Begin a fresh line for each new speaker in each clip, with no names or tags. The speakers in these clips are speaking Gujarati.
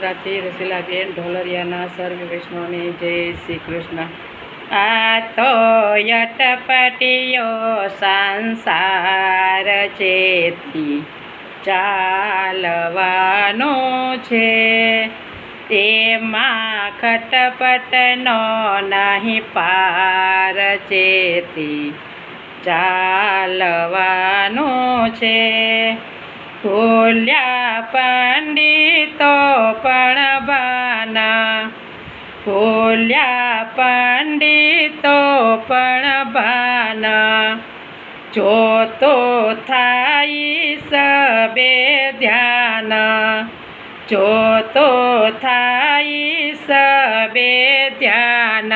વડોદરાથી રસીલાબેન ઢોલરિયાના, સર્વ વૈષ્ણવની જય શ્રી કૃષ્ણ આ તો યટપટીયો સંસાર ચેતી ચાલવાનો છે. એમાં ખટપટનો નહીં પાર ચેતી ચાલવાનું છે. ભૂલ્યા પંડિતો પણ બાના ભોલ્યા પંડિતો પણ ભાના જો તો થાય સબે ધ્યાન, જો તો થાય સબે ધ્યાન.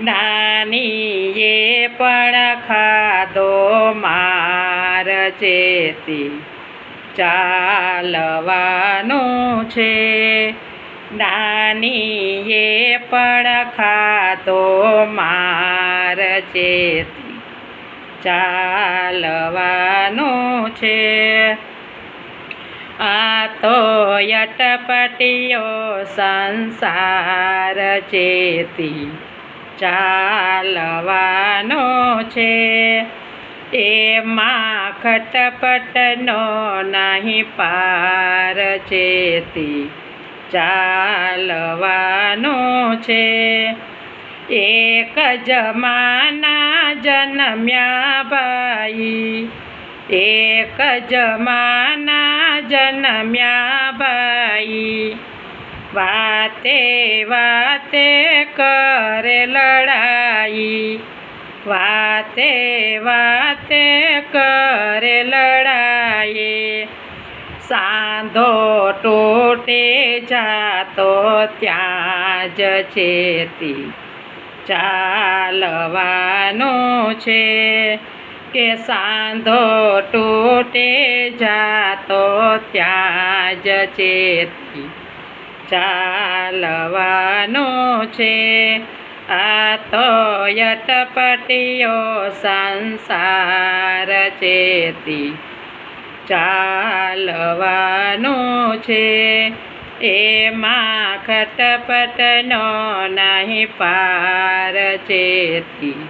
નાનીએ પણ ખાધો માર ચેતી ચાલવાનું છે. નાનીએ પણ ખાતો માર ચેતી ચાલવાનું છે. આ તો યટપટીઓ સંસાર ચેતી ચાલવાનો છે. એમાં ખટપટનો નહીં પાર ચેતી ચાલવાનો છે. એક જમાના જન્મ્યા ભાઈ, એક જમાના જન્મ્યા ભાઈ. વાતે વાતે કરે લડાઈ વાતે વાતે કરે લડાયે. સાંધો ટોટે જાતો ત્યાં જ છેતી. ચાલવાનું છે કે સાંધો તૂટે જાતો ત્યાં જ ચેતી ચાલવાનું છે આ તો યટપટીયો સંસાર ચેતી. ચાલવાનું છે એમાં ખટપટનો નહીં પાર ચેતી.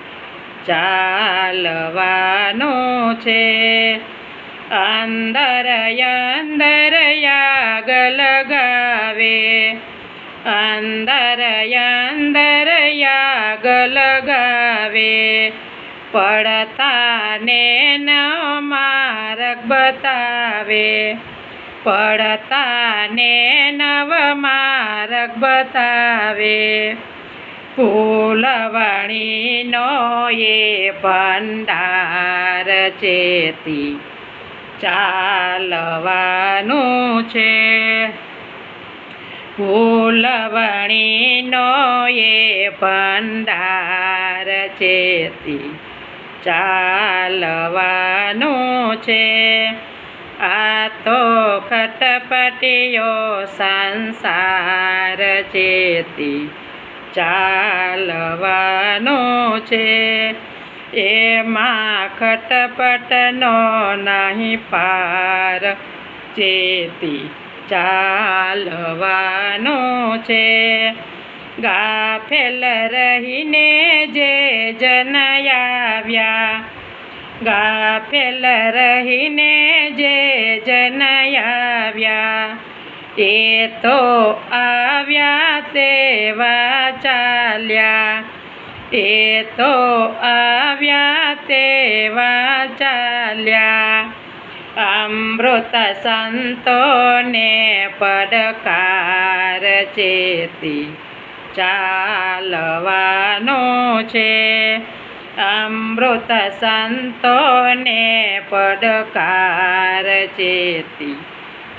ચાલવાનું છે અંદર અંદર યાગ લગાવે અંદર અંદર યાગ લગાવે પડતા ને માર્ગ બતાવે. પડતા ને નવ માર્ગ બતાવે. ફૂલવણીનો એ ભંડાર ચેતી ચાલવાનું છે. ફૂલવણીનો એ ભંડાર ચેતી ચાલવાનું છે. આ તો ખટપટીયો સંસાર ચેતી ચાલવાનું છે. એમાં ખટપટનો નહીં પાર ચેતી ચાલવાનું છે. ગાફેલ રહીને જે જનયાવ્યા ગાફેલ રહીને જે જનયાવ્યા એ તો આવ્યા તેવા ચાલ્યા. એ તો આવ્યા તેવા ચાલ્યા. અમૃત સંતોને પડકાર ચેતી ચાલવાનો છે. અમૃત સંતોને પડકાર ચેતી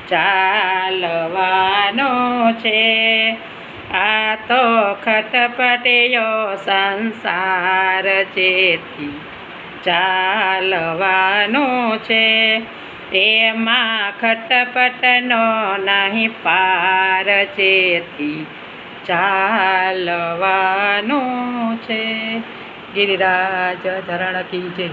ચાલવાનો છે. આ તો ખટપટ્યો સંસાર ચેતી ચાલવાનું છે. એમાં ખટપટનો નહીં પાર ચેતી ચાલવાનું છે. ગિરિરાજ ધરણ કી જય.